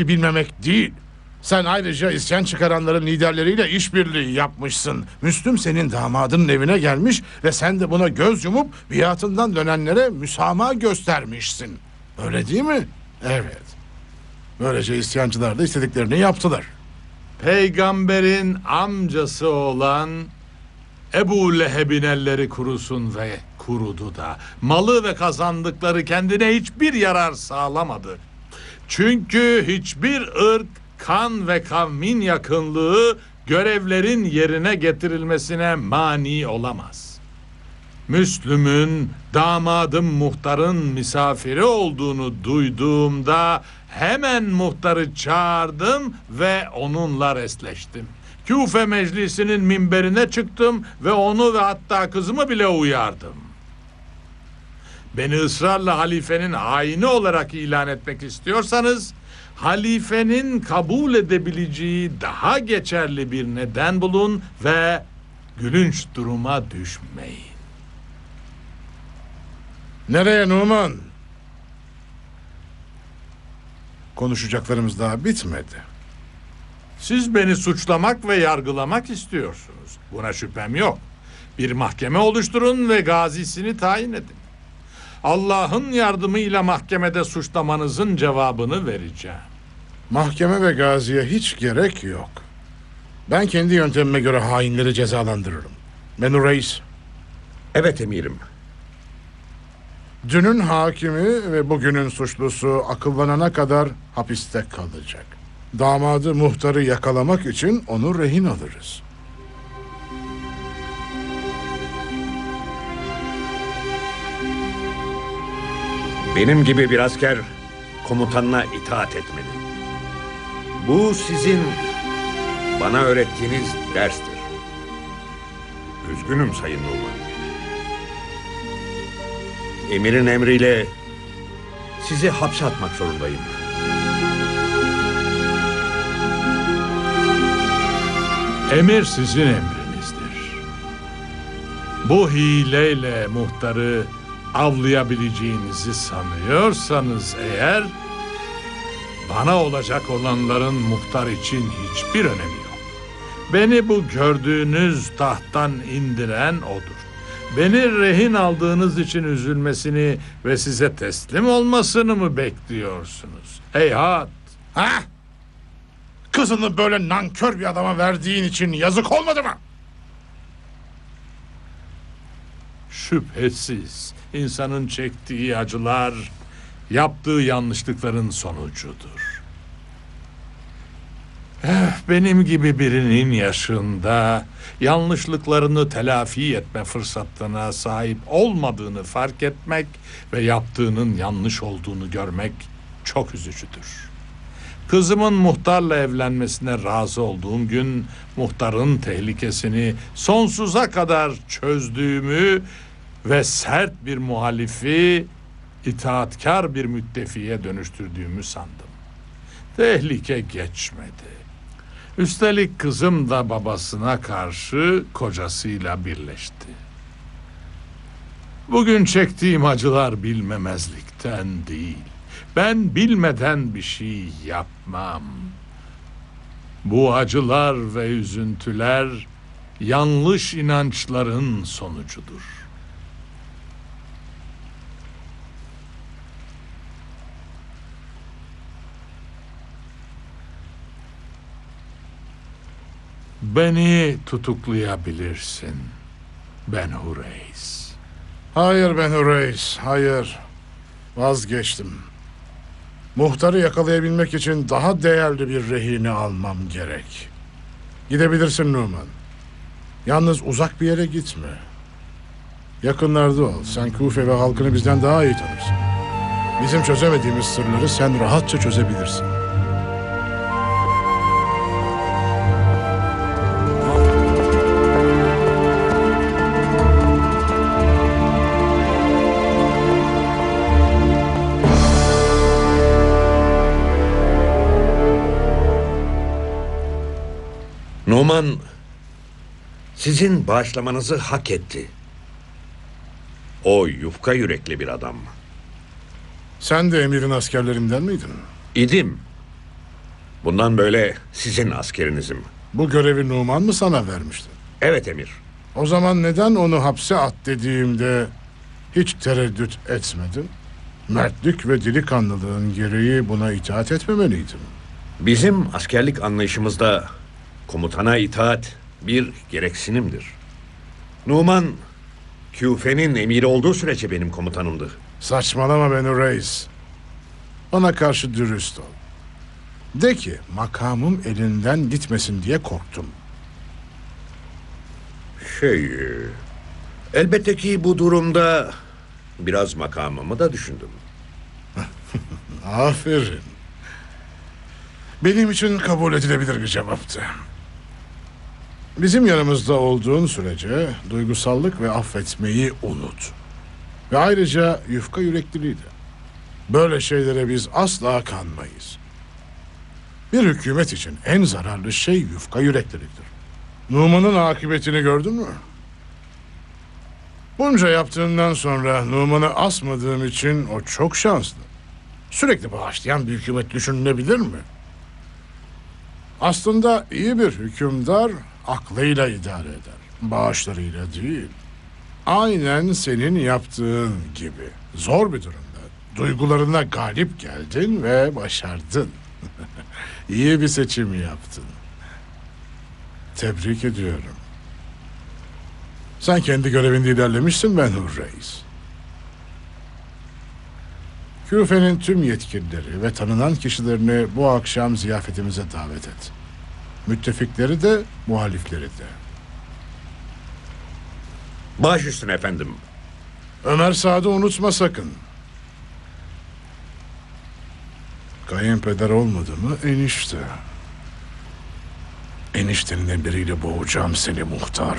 bilmemek değil. Sen ayrıca isyan çıkaranların liderleriyle işbirliği yapmışsın. Müslüm senin damadının evine gelmiş ve sen de buna göz yumup biatından dönenlere müsamaha göstermişsin. Öyle değil mi? Evet. Böylece isyancılar da istediklerini yaptılar. Peygamberin amcası olan Ebu Leheb'in elleri kurusun ve kurudu da. Malı ve kazandıkları kendine hiçbir yarar sağlamadı. Çünkü hiçbir ırk, kan ve kavmin yakınlığı görevlerin yerine getirilmesine mani olamaz. Müslüm'ün damadım muhtarın misafiri olduğunu duyduğumda hemen muhtarı çağırdım ve onunla resleştim. Küfe meclisinin minberine çıktım ve onu ve hatta kızımı bile uyardım. Beni ısrarla halifenin haini olarak ilan etmek istiyorsanız halifenin kabul edebileceği daha geçerli bir neden bulun ve gülünç duruma düşmeyin. Nereye Numan? Konuşacaklarımız daha bitmedi. Siz beni suçlamak ve yargılamak istiyorsunuz. Buna şüphem yok. Bir mahkeme oluşturun ve gazisini tayin edin. Allah'ın yardımıyla mahkemede suçlamanızın cevabını vereceğim. Mahkeme ve gaziye hiç gerek yok. Ben kendi yöntemime göre hainleri cezalandırırım. Menur Reis, Evet emirim. dünün hakimi ve bugünün suçlusu akıllanana kadar hapiste kalacak. Damadı muhtarı yakalamak için onu rehin alırız. Benim gibi bir asker komutanına itaat etmeli. Bu sizin bana öğrettiğiniz derstir. Üzgünüm Sayın Numan. Emirin emriyle sizi hapse atmak zorundayım. Emir sizin emrinizdir. Bu hileyle muhtarı avlayabileceğinizi sanıyorsanız eğer bana olacak olanların muhtar için hiçbir önemi yok. Beni bu gördüğünüz tahttan indiren odur. Beni rehin aldığınız için üzülmesini ve size teslim olmasını mı bekliyorsunuz? Heyhat! Ha? Kızını böyle nankör bir adama verdiğin için yazık olmadı mı? Şüphesiz insanın çektiği acılar yaptığı yanlışlıkların sonucudur. Eh, Benim gibi birinin yaşında yanlışlıklarını telafi etme fırsatına sahip olmadığını fark etmek ve yaptığının yanlış olduğunu görmek çok üzücüdür. Kızımın muhtarla evlenmesine razı olduğum gün muhtarın tehlikesini sonsuza kadar çözdüğümü ve sert bir muhalifi itaatkar bir müttefiye dönüştürdüğümü sandım. Tehlike geçmedi. Üstelik kızım da babasına karşı kocasıyla birleşti. Bugün çektiğim acılar bilmemezlikten değil. Ben bilmeden bir şey yapmam. Bu acılar ve üzüntüler yanlış inançların sonucudur. Beni tutuklayabilirsin. Ben Hureys. Hayır ben Reis, hayır. Vazgeçtim. Muhtarı yakalayabilmek için daha değerli bir rehini almam gerek. Gidebilirsin Numan. Yalnız uzak bir yere gitme. Yakınlarda ol. Sen Kufe ve halkını bizden daha iyi tanırsın. Bizim çözemediğimiz sırları sen rahatça çözebilirsin. Numan sizin bağışlamanızı hak etti. O yufka yürekli bir adam. Sen de emirin askerlerinden miydin? İdim. Bundan böyle sizin askerinizim. Bu görevi Numan mı sana vermişti? Evet emir. O zaman neden onu hapse at dediğimde hiç tereddüt etmedin? Mertlik ve delikanlılığın gereği buna itaat etmemeliydin. Bizim askerlik anlayışımızda komutana itaat bir gereksinimdir. Numan, Küfe'nin emiri olduğu sürece benim komutanımdı. Saçmalama beni reis. Bana karşı dürüst ol. De ki makamım elinden gitmesin diye korktum. Şey, elbette ki bu durumda biraz makamımı da düşündüm. Aferin. Benim için kabul edilebilir bir cevaptı. Bizim yanımızda olduğun sürece duygusallık ve affetmeyi unut. Ve ayrıca yufka yürekliliği. Böyle şeylere biz asla kanmayız. Bir hükümet için en zararlı şey yufka yürekliliktir. Numan'ın akıbetini gördün mü? Bunca yaptığından sonra Numan'ı asmadığım için o çok şanslı. Sürekli bağışlayan bir hükümet düşünülebilir mi? Aslında iyi bir hükümdar aklıyla idare eder. Bağışlarıyla değil. Aynen senin yaptığın gibi. Zor bir durumda. Duygularına galip geldin ve başardın. iyi bir seçim yaptın. Tebrik ediyorum. Sen kendi görevinde ilerlemişsin ben Reis. Küfe'nin tüm yetkilileri ve tanınan kişilerini bu akşam ziyafetimize davet et. Müttefikleri de, muhalifleri de. Baş üstüne efendim. Ömer Saad'ı unutma sakın. Kayınpeder olmadı mı enişte. Eniştenin emriyle boğacağım seni muhtar.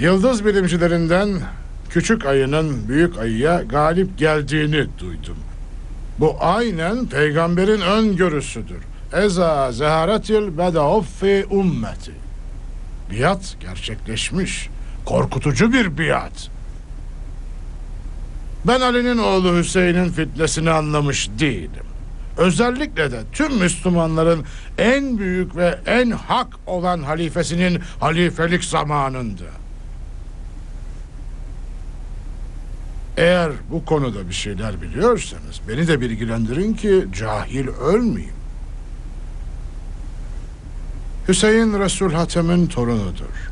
Yıldız bilimcilerinden küçük ayının büyük ayıya galip geldiğini duydum. Bu aynen peygamberin öngörüsüdür. Eza zeharatil bedaoffi ummeti. Biat gerçekleşmiş. Korkutucu bir biat. Ben Ali'nin oğlu Hüseyin'in fitnesini anlamış değilim. Özellikle de tüm Müslümanların en büyük ve en hak olan halifesinin halifelik zamanında. Eğer bu konuda bir şeyler biliyorsanız beni de bilgilendirin ki cahil ölmeyeyim. Hüseyin Resul Hatem'in torunudur.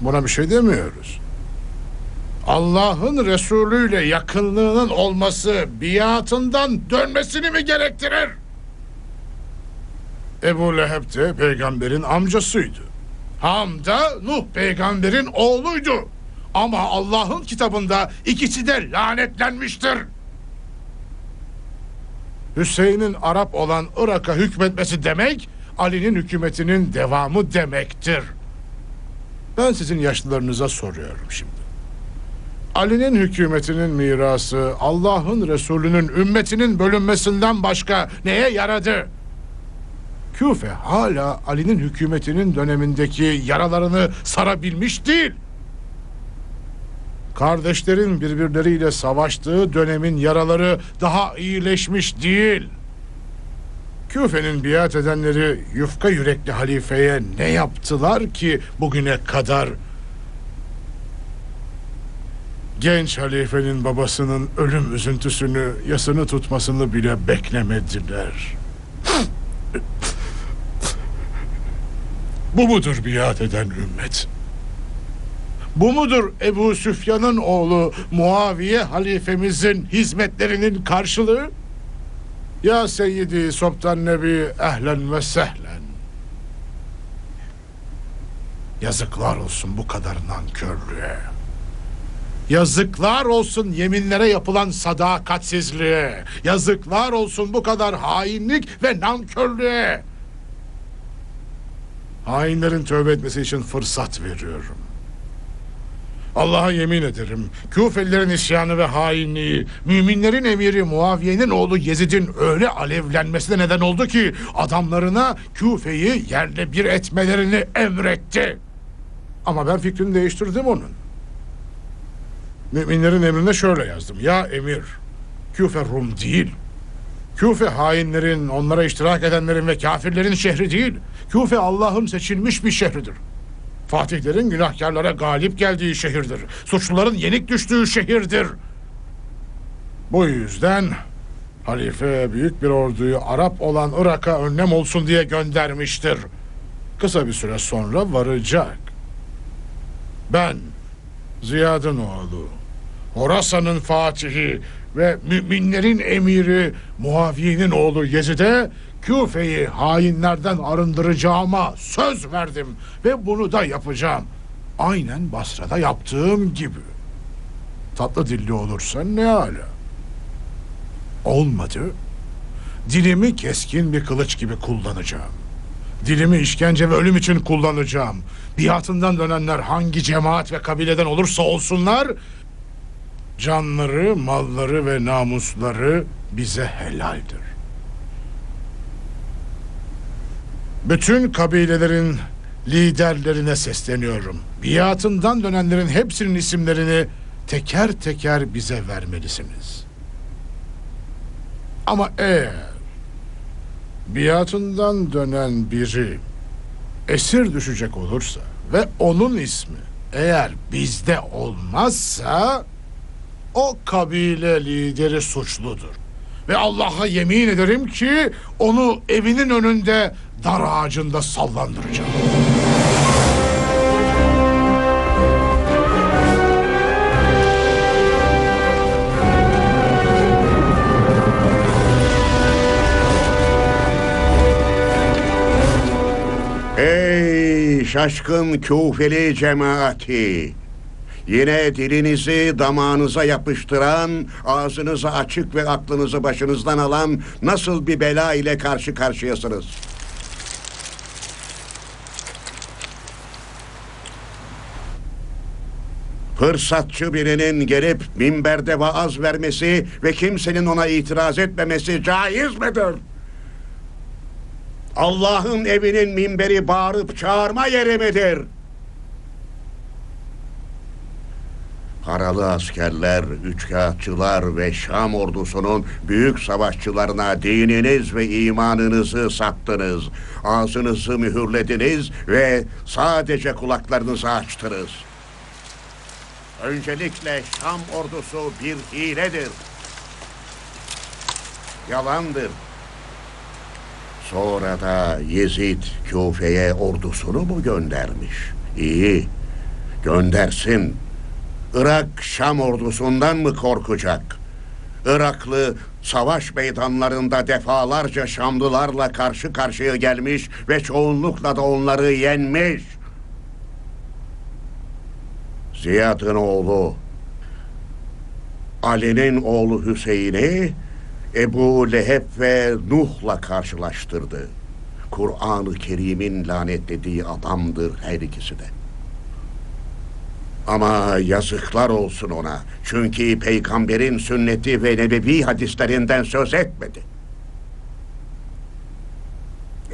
Buna bir şey demiyoruz. Allah'ın Resulü ile yakınlığının olması biatından dönmesini mi gerektirir? Ebu Leheb de peygamberin amcasıydı. Ham da Nuh peygamberin oğluydu. Ama Allah'ın kitabında ikisi de lanetlenmiştir. Hüseyin'in Arap olan Irak'a hükmetmesi demek, Ali'nin hükümetinin devamı demektir. Ben sizin yaşlılarınıza soruyorum şimdi. Ali'nin hükümetinin mirası Allah'ın Resulü'nün ümmetinin bölünmesinden başka neye yaradı? Küfe hala Ali'nin hükümetinin dönemindeki yaralarını sarabilmiş değil. Kardeşlerin birbirleriyle savaştığı dönemin yaraları daha iyileşmiş değil. Küfe'nin biat edenleri yufka yürekli halifeye ne yaptılar ki bugüne kadar genç halifenin babasının ölüm üzüntüsünü yasını tutmasını bile beklemediler. Bu mudur biat eden ümmet? Bu mudur Ebu Süfyan'ın oğlu Muaviye halifemizin hizmetlerinin karşılığı? Ya Seyyidi Soptan Nebi ehlen ve sehlen. Yazıklar olsun bu kadar nankörlüğe. Yazıklar olsun yeminlere yapılan sadakatsizliğe. Yazıklar olsun bu kadar hainlik ve nankörlüğe. Hainlerin tövbe etmesi için fırsat veriyorum. Allah'a yemin ederim. Küfelilerin isyanı ve hainliği, müminlerin emiri Muaviye'nin oğlu Yezid'in öyle alevlenmesine neden oldu ki adamlarına Küfe'yi yerle bir etmelerini emretti. Ama ben fikrini değiştirdim onun. Müminlerin emrine şöyle yazdım. Ya emir, Küfe Rum değil. Küfe hainlerin, onlara iştirak edenlerin ve kafirlerin şehri değil. Küfe Allah'ın seçilmiş bir şehridir. Fatihlerin günahkarlara galip geldiği şehirdir. Suçluların yenik düştüğü şehirdir. Bu yüzden halife büyük bir orduyu Arap olan Irak'a önlem olsun diye göndermiştir. Kısa bir süre sonra varacak. Ben Ziyad'ın oğlu, Horasan'ın fatihi ve müminlerin emiri Muaviye'nin oğlu Yezid'e Küfe'yi hainlerden arındıracağıma söz verdim ve bunu da yapacağım. Aynen Basra'da yaptığım gibi. Tatlı dilli olursa ne ala. Olmadı. Dilimi keskin bir kılıç gibi kullanacağım. Dilimi işkence ve ölüm için kullanacağım. Biatından dönenler hangi cemaat ve kabileden olursa olsunlar... ...canları, malları ve namusları bize helaldir. Bütün kabilelerin liderlerine sesleniyorum. Biatından dönenlerin hepsinin isimlerini teker teker bize vermelisiniz. Ama eğer biatından dönen biri esir düşecek olursa ve onun ismi eğer bizde olmazsa o kabile lideri suçludur. Ve Allah'a yemin ederim ki onu evinin önünde dar ağacında sallandıracağım. Ey şaşkın küfeli cemaati! Yine dilinizi damağınıza yapıştıran, ağzınızı açık ve aklınızı başınızdan alan nasıl bir bela ile karşı karşıyasınız? Fırsatçı birinin gelip minberde vaaz vermesi ve kimsenin ona itiraz etmemesi caiz midir? Allah'ın evinin minberi bağırıp çağırma yeri midir? Paralı askerler, üçkağıtçılar ve Şam ordusunun büyük savaşçılarına dininiz ve imanınızı sattınız. Ağzınızı mühürlediniz ve sadece kulaklarınızı açtınız. Öncelikle Şam ordusu bir hiledir. Yalandır. Sonra da Yezid Küfe'ye ordusunu mu göndermiş? İyi, göndersin. Irak Şam ordusundan mı korkacak? Iraklı savaş meydanlarında defalarca Şamlılarla karşı karşıya gelmiş ve çoğunlukla da onları yenmiş. Ziyad'ın oğlu, Ali'nin oğlu Hüseyin'i Ebu Leheb ve Nuh'la karşılaştırdı. Kur'an-ı Kerim'in lanetlediği adamdır her ikisi de. Ama yazıklar olsun ona. Çünkü peygamberin sünneti ve nebevi hadislerinden söz etmedi.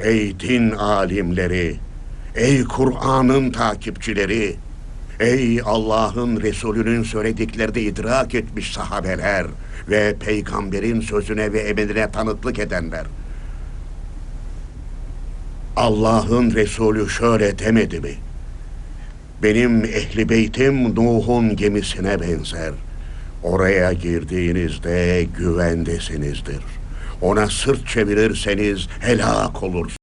Ey din alimleri, ey Kur'an'ın takipçileri, ey Allah'ın Resulü'nün söylediklerini idrak etmiş sahabeler ve peygamberin sözüne ve emrine tanıklık edenler. Allah'ın Resulü şöyle demedi mi? Benim ehli beytim Nuh'un gemisine benzer. Oraya girdiğinizde güvendesinizdir. Ona sırt çevirirseniz helak olursunuz.